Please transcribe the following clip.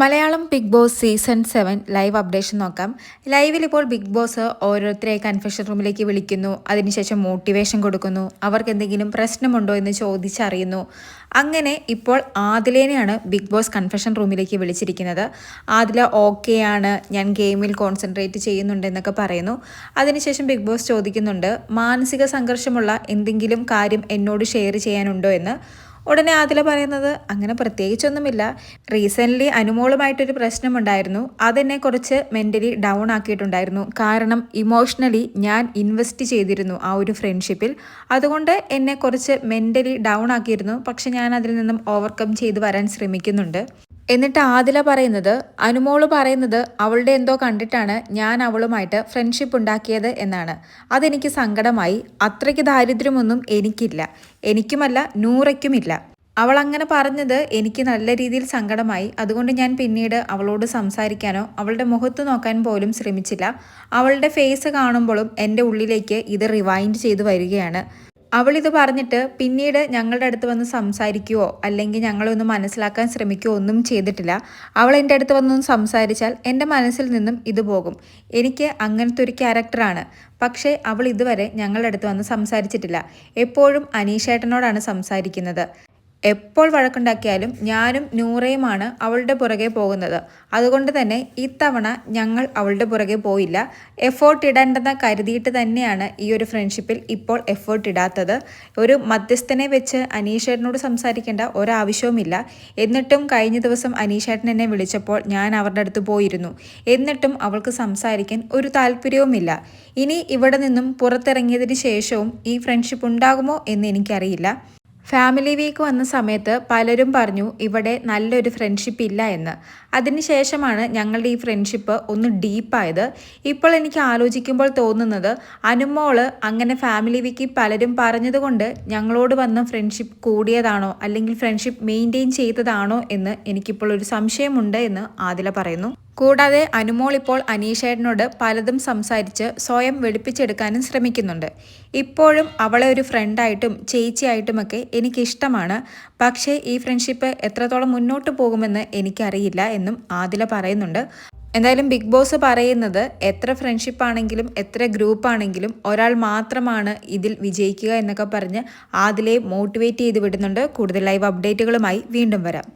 Malayalam Big Boss season seven live updation നോക്കാം. ലൈവിൽ ഇപ്പോൾ ബിഗ് ബോസ് ഓരോരുത്തരെ കൺഫെഷൻ റൂമിലേക്ക് വിളിക്കുന്നു. അതിനുശേഷം മോട്ടിവേഷൻ കൊടുക്കുന്നു. അവർക്ക് എന്തെങ്കിലും പ്രശ്നമുണ്ടോ എന്ന് ചോദിച്ചറിയുന്നു. അങ്ങനെ ഇപ്പോൾ ആദിലേനെയാണ് ബിഗ് ബോസ് കൺഫെഷൻ റൂമിലേക്ക് വിളിച്ചിരിക്കുന്നത്. ആദില ഓക്കെ ആണ്. ഞാൻ ഗെയിമിൽ കോൺസെൻട്രേറ്റ് ചെയ്യുന്നുണ്ടെന്നൊക്കെ പറയുന്നു. അതിനുശേഷം ബിഗ് ബോസ് ചോദിക്കുന്നുണ്ട് മാനസിക സംഘർഷമുള്ള എന്തെങ്കിലും കാര്യം എന്നോട് ഷെയർ ചെയ്യാനുണ്ടോ എന്ന്? ഉടനെ ആദില പറയുന്നത് അങ്ങനെ പ്രത്യേകിച്ചൊന്നുമില്ല. റീസെന്റ്ലി അനുമോളുമായിട്ടൊരു പ്രശ്നമുണ്ടായിരുന്നു. അതെന്നെ കുറച്ച് മെന്റലി ഡൗൺ ആക്കിയിട്ടുണ്ടായിരുന്നു. കാരണം ഇമോഷണലി ഞാൻ ഇൻവെസ്റ്റ് ചെയ്തിരുന്നു ആ ഒരു ഫ്രണ്ട്ഷിപ്പിൽ അതുകൊണ്ട് എന്നെ കുറച്ച് മെന്റലി ഡൗൺ ആക്കിയിരുന്നു. പക്ഷെ ഞാൻ അതിൽ നിന്നും ഓവർകം ചെയ്ത് വരാൻ ശ്രമിക്കുന്നുണ്ട്. എന്നിട്ട് ആദില പറയുന്നത് അനുമോൾ പറയുന്നത് അവളുടെ എന്തോ കണ്ടിട്ടാണ് ഞാൻ അവളുമായിട്ട് ഫ്രണ്ട്ഷിപ്പ് ഉണ്ടാക്കിയത് എന്നാണ്. അതെനിക്ക് സങ്കടമായി. അത്രയ്ക്ക് ദാരിദ്ര്യമൊന്നും എനിക്കില്ല. എനിക്കുമല്ല നൂറയ്ക്കുമില്ല. അവൾ അങ്ങനെ പറഞ്ഞത് എനിക്ക് നല്ല രീതിയിൽ സങ്കടമായി. അതുകൊണ്ട് ഞാൻ പിന്നീട് അവളോട് സംസാരിക്കാനോ അവളുടെ മുഖത്ത് നോക്കാൻ പോലും ശ്രമിച്ചില്ല. അവളുടെ ഫേസ് കാണുമ്പോഴും എന്റെ ഉള്ളിലേക്ക് ഇത് റിവൈൻഡ് ചെയ്തു വരികയാണ്. അവളിത് പറഞ്ഞിട്ട് പിന്നീട് ഞങ്ങളുടെ അടുത്ത് വന്ന് സംസാരിക്കുകയോ അല്ലെങ്കിൽ ഞങ്ങളൊന്ന് മനസ്സിലാക്കാൻ ശ്രമിക്കുകയോ ഒന്നും ചെയ്തിട്ടില്ല. അവൾ എന്റെ അടുത്ത് വന്നൊന്ന് സംസാരിച്ചാൽ എന്റെ മനസ്സിൽ നിന്നും ഇത് പോകും. എനിക്ക് അങ്ങനത്തെ ഒരു ക്യാരക്ടറാണ് പക്ഷേ അവൾ ഇതുവരെ ഞങ്ങളുടെ അടുത്ത് വന്ന് സംസാരിച്ചിട്ടില്ല. എപ്പോഴും അനീഷേട്ടനോടാണ് സംസാരിക്കുന്നത്. എപ്പോൾ വഴക്കുണ്ടാക്കിയാലും ഞാനും നൂറയുമാണ് അവളുടെ പുറകെ പോകുന്നത്. അതുകൊണ്ട് തന്നെ ഇത്തവണ ഞങ്ങൾ അവളുടെ പുറകെ പോയില്ല. എഫേർട്ട് ഇടേണ്ടെന്ന് കരുതിയിട്ട് തന്നെയാണ് ഈ ഒരു ഫ്രണ്ട്ഷിപ്പിൽ ഇപ്പോൾ എഫേർട്ട് ഇടാത്തത്. ഒരു മധ്യസ്ഥനെ വെച്ച് അനീഷേട്ടനോട് സംസാരിക്കേണ്ട ഒരാവശ്യവുമില്ല. എന്നിട്ടും കഴിഞ്ഞ ദിവസം അനീഷേട്ടൻ എന്നെ വിളിച്ചപ്പോൾ ഞാൻ അവരുടെ അടുത്ത് പോയിരുന്നു. എന്നിട്ടും അവൾക്ക് സംസാരിക്കാൻ ഒരു താല്പര്യവുമില്ല. ഇനി ഇവിടെ നിന്നും പുറത്തിറങ്ങിയതിന് ശേഷവും ഈ ഫ്രണ്ട്ഷിപ്പ് ഉണ്ടാകുമോ എന്ന് എനിക്കറിയില്ല. ഫാമിലി വീക്ക് വന്ന സമയത്ത് പലരും പറഞ്ഞു ഇവിടെ നല്ലൊരു ഫ്രണ്ട്ഷിപ്പ് ഇല്ല എന്ന്. അതിനുശേഷമാണ് ഞങ്ങളുടെ ഈ ഫ്രണ്ട്ഷിപ്പ് ഒന്ന് ഡീപ്പായത് ഇപ്പോൾ എനിക്ക് ആലോചിക്കുമ്പോൾ തോന്നുന്നത് അനുമോൾ അങ്ങനെ ഫാമിലി വീക്കിൽ പലരും പറഞ്ഞതുകൊണ്ട് ഞങ്ങളോട് വന്ന ഫ്രണ്ട്ഷിപ്പ് കൂടിയതാണോ? അല്ലെങ്കിൽ ഫ്രണ്ട്ഷിപ്പ് മെയിന്റെയിൻ ചെയ്തതാണോ? എന്ന് എനിക്കിപ്പോൾ ഒരു സംശയമുണ്ട് എന്ന് ആദില പറയുന്നു. കൂടാതെ അനുമോൾ ഇപ്പോൾ അനീഷേട്ടനോട് പലതും സംസാരിച്ച് സ്വയം വെളുപ്പിച്ചെടുക്കാനും ശ്രമിക്കുന്നുണ്ട്. ഇപ്പോഴും അവളെ ഒരു ഫ്രണ്ടായിട്ടും ചേച്ചിയായിട്ടുമൊക്കെ എനിക്കിഷ്ടമാണ്. പക്ഷേ ഈ ഫ്രണ്ട്ഷിപ്പ് എത്രത്തോളം മുന്നോട്ട് പോകുമെന്ന് എനിക്കറിയില്ല എന്നും ആദില പറയുന്നുണ്ട്. എന്തായാലും ബിഗ് ബോസ് പറയുന്നത് എത്ര ഫ്രണ്ട്ഷിപ്പ് ആണെങ്കിലും എത്ര ഗ്രൂപ്പ് ആണെങ്കിലും ഒരാൾ മാത്രമാണ് ഇതിൽ വിജയിക്കുക എന്നൊക്കെ പറഞ്ഞ് ആദിലെ മോട്ടിവേറ്റ് ചെയ്ത് വിടുന്നുണ്ട്. കൂടുതൽ ലൈവ് അപ്ഡേറ്റുകളുമായി വീണ്ടും വരാം.